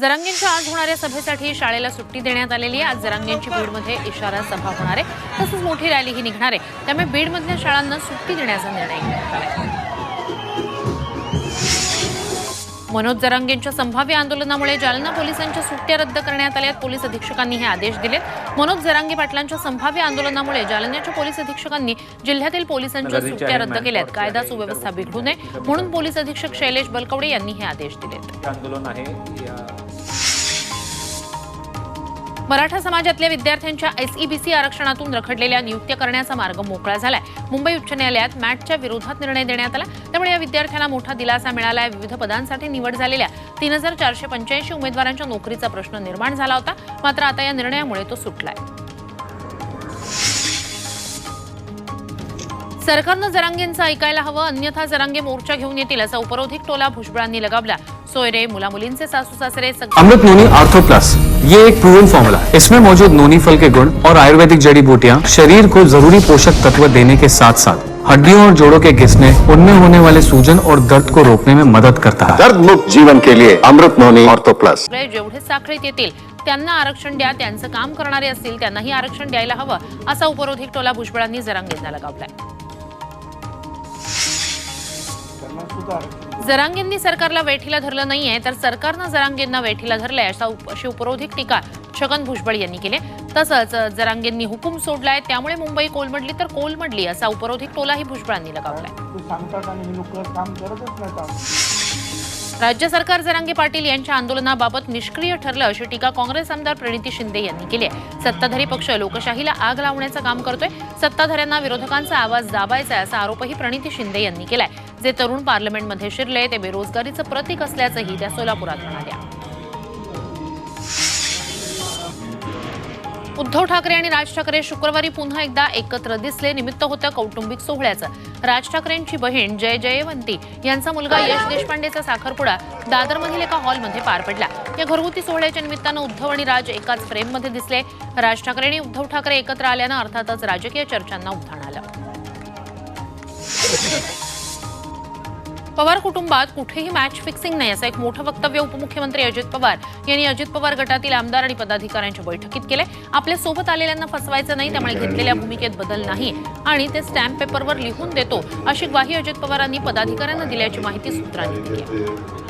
जरांगेंच्या आज होणाऱ्या सभेसाठी शाळेला सुट्टी देण्यात आलेली आहे. आज जरांगेंची बीडमध्ये इशारा सभा होणार आहे. तसंच मोठी रॅलीही निघणार आहे. त्यामुळे बीडमधल्या शाळांना सुट्टी देण्याचा निर्णय घेण्यात आला मनोज जरांगेंच्या संभाव्य आंदोलनामुळे जालना पोलिसांच्या सुट्ट्या रद्द करण्यात आल्यात पोलीस अधीक्षकांनी हे आदेश दिलेत. मनोज जरांगे पाटलांच्या संभाव्य आंदोलनामुळे जालन्याच्या पोलीस अधीक्षकांनी जिल्ह्यातील पोलिसांच्या सुट्ट्या रद्द केल्यात. कायदा. सुव्यवस्था बिघडू नये म्हणून पोलीस अधीक्षक शैलेश बलकवडे यांनी हे आदेश दिलेत. आंदोलन आहे. मराठा समाजातल्या विद्यार्थ्यांच्या एसईबीसी आरक्षणातून रखडलेल्या नियुक्त्या करण्याचा मार्ग मोकळा झालाय. मुंबई उच्च न्यायालयात मॅटच्या विरोधात निर्णय देण्यात आला. त्यामुळे या विद्यार्थ्यांना मोठा दिलासा मिळाला आहे विविध पदांसाठी निवड झालेल्या तीन हजार चारशे पंच्याऐंशी उमेदवारांच्या नोकरीचा प्रश्न निर्माण झाला होता. मात्र आता या निर्णयामुळे तो सुटलाय. सरकारनं जरांगेंचं ऐकायला हवं अन्यथा जरांगे मोर्चा घेऊन येतील असा उपरोधिक टोला भुजबळांनी लगावला. सोयरे मुलामुलींचे सासू सासरे अमृत नोनी आर्थो प्लस. ये एक प्रूवन फॉर्मूला इसमें मौजूद नोनी फल के गुण और आयुर्वेदिक जड़ी बूटियाँ शरीर को जरूरी पोषक तत्व देने के साथ साथ हड्डियों और जोड़ों के घिसने उनमें होने वाले सूजन और दर्द को रोकने में मदद करता है। दर्द मुक्त जीवन के लिए अमृत नोनी ऑर्थो प्लस। जेवढे साखळीत येतील त्यांना आरक्षण द्या त्यांचं काम करणारे असतील त्यांनाही आरक्षण द्यायला हवं असा उपरोधिक टोला भुजबळांनी जरांगेंना लगावलाय. जरांगेंनी सरकारला वेठीला धरलं नाहीये तर सरकारनं जरांगेंना वेठीला धरलंय असा उप- अशी उपरोधिक टीका छगन भुजबळ यांनी केली. तसंच जरांगेंनी हुकूम सोडलाय त्यामुळे मुंबई कोलमडली तर कोलमडली असा उपरोधिक टोलाही भुजबळांनी लगावलाय. राज्य सरकार जरांगे पाटील यांच्या आंदोलनाबाबत निष्क्रिय ठरलं अशी टीका काँग्रेस आमदार प्रणिती शिंदे यांनी केली आहे. सत्ताधारी पक्ष लोकशाहीला आग लावण्याचं काम करतोय. सत्ताधाऱ्यांना विरोधकांचा आवाज दाबायचा आहे असा आरोपही प्रणिती शिंदे यांनी केलाय. जे तरुण पार्लमेंटमध्ये शिरले ते बेरोजगारीचं प्रतीक असल्याचंही त्या सोलापुरात म्हणाल्या. उद्धव ठाकरे आणि राज ठाकरे शुक्रवारी पुन्हा एकदा एकत्र दिसले. निमित्त होतं कौटुंबिक सोहळ्याचं. राज ठाकरेंची बहीण जय जयवंती यांचा मुलगा यश देशपांडेचा साखरपुडा दादरमधील एका हॉलमध्ये पार पडला. या घरगुती सोहळ्याच्या निमित्तानं उद्धव आणि राज एकाच फ्रेममध्ये दिसले. राज ठाकरे आणि उद्धव ठाकरे एकत्र आल्यानं अर्थातच राजकीय चर्चांना उधाण. पवार कुटुंबात कुठेही मॅच फिक्सिंग नाही असं एक मोठं वक्तव्य उपमुख्यमंत्री अजित पवार यांनी अजित पवार गटातील आमदार आणि पदाधिकाऱ्यांच्या बैठकीत केले. आपल्यासोबत आलेल्यांना फसवायचं नाही त्यामुळे घेतलेल्या भूमिकेत बदल नाही आणि ते स्टॅम्प पेपरवर लिहून देतो अशी ग्वाही अजित पवारांनी पदाधिकाऱ्यांना दिल्याची माहिती सूत्रांनी दिली. आहे